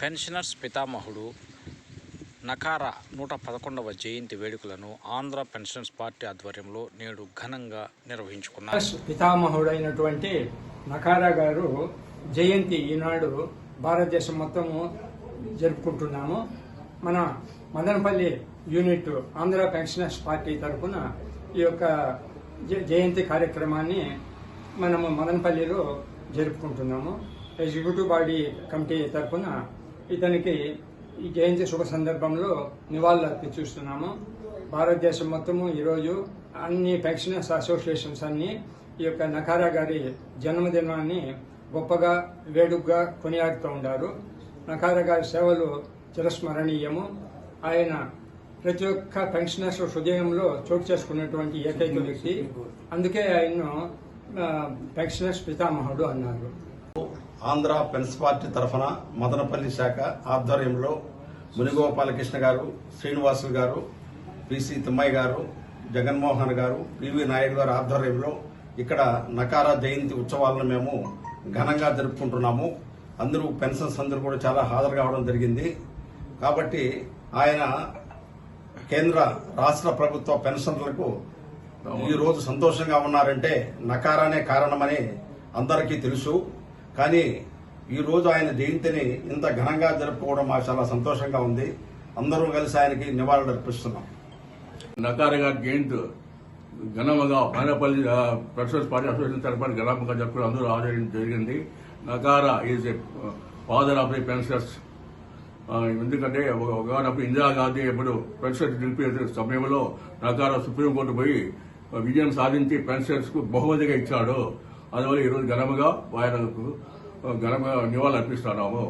Pensioners పితామహుడు నకారా నూట పదకొండవ జయంతి వేడుకలను ఆంధ్ర పెన్షనర్స్ పార్టీ ఆధ్వర్యంలో నేడు ఘనంగా నిర్వహించుకున్నారు. పితామహుడైనటువంటి నకారా గారు జయంతి ఈనాడు భారతదేశం మొత్తము జరుపుకుంటున్నాము. మన Madanapalle unit Andhra pensioners party తరఫున ఈ యొక్క జయంతి కార్యక్రమాన్ని మనము మదనపల్లిలో జరుపుకుంటున్నాము. ఎగ్జిక్యూటివ్ బాడీ కమిటీ తరఫున ఇతనికి ఈ జయంతి శుభ సందర్భంలో నివాళులు అర్పించుస్తున్నాము భారతదేశం మొత్తము ఈరోజు అన్ని పెన్షనర్స్ అసోసియేషన్స్ అన్ని ఈ యొక్క నకారా గారి జన్మదినాన్ని గొప్పగా వేడుగ్గా కొనియాడుతూ ఉన్నారు నకారా గారి సేవలు చిరస్మరణీయము. ఆయన ప్రతి ఒక్క పెన్షనర్స్ హృదయంలో చోటు చేసుకున్నటువంటి ఏకైక వ్యక్తి. అందుకే ఆయన్ను పెన్షనర్స్ పితామహుడు అన్నారు. ఆంధ్ర పెన్స్ పార్టీ తరఫున మదనపల్లి శాఖ ఆధ్వర్యంలో మునిగోపాలకృష్ణ గారు శ్రీనివాసులు గారు పిసి తిమ్మయ్య గారు జగన్మోహన్ గారు పివి నాయుడు గారు ఆధ్వర్యంలో ఇక్కడ నకారా జయంతి ఉత్సవాలను మేము ఘనంగా జరుపుకుంటున్నాము. అందరూ పెన్షన్స్ అందరూ కూడా చాలా హాజరు కావడం జరిగింది. కాబట్టి ఆయన కేంద్ర రాష్ట్ర ప్రభుత్వ పెన్షన్లకు ఈరోజు సంతోషంగా ఉన్నారంటే నకారానే కారణమని అందరికీ తెలుసు. కానీ ఈ రోజు ఆయన జయంతిని ఇంత ఘనంగా జరుపుకోవడం మాకు చాలా సంతోషంగా ఉంది. అందరూ కలిసి ఆయనకి నివాళులు అర్పిస్తున్నాం. నకార గారి జయంతి ఘనముగా పానపల్లి ప్రెసిడెంట్ పార్టీ అసోసియేషన్ తరఫున ఘనంగా జరుపుకుని అందరూ ఆదరించడం జరిగింది. నకార is a father of the pensioners. ఎందుకంటే ఒకనప్పుడు ఇందిరాగాంధీ ఎప్పుడు పెన్షన్స్ నిలిపే సమయంలో నకార సుప్రీంకోర్టు పోయి విజయం సాధించి పెన్షనర్స్కు బహుమతిగా ఇచ్చాడు. అందువల్ల ఈరోజు ఘనముగా ఆయనకు ఘనంగా నివాళులు అర్పిస్తున్నాము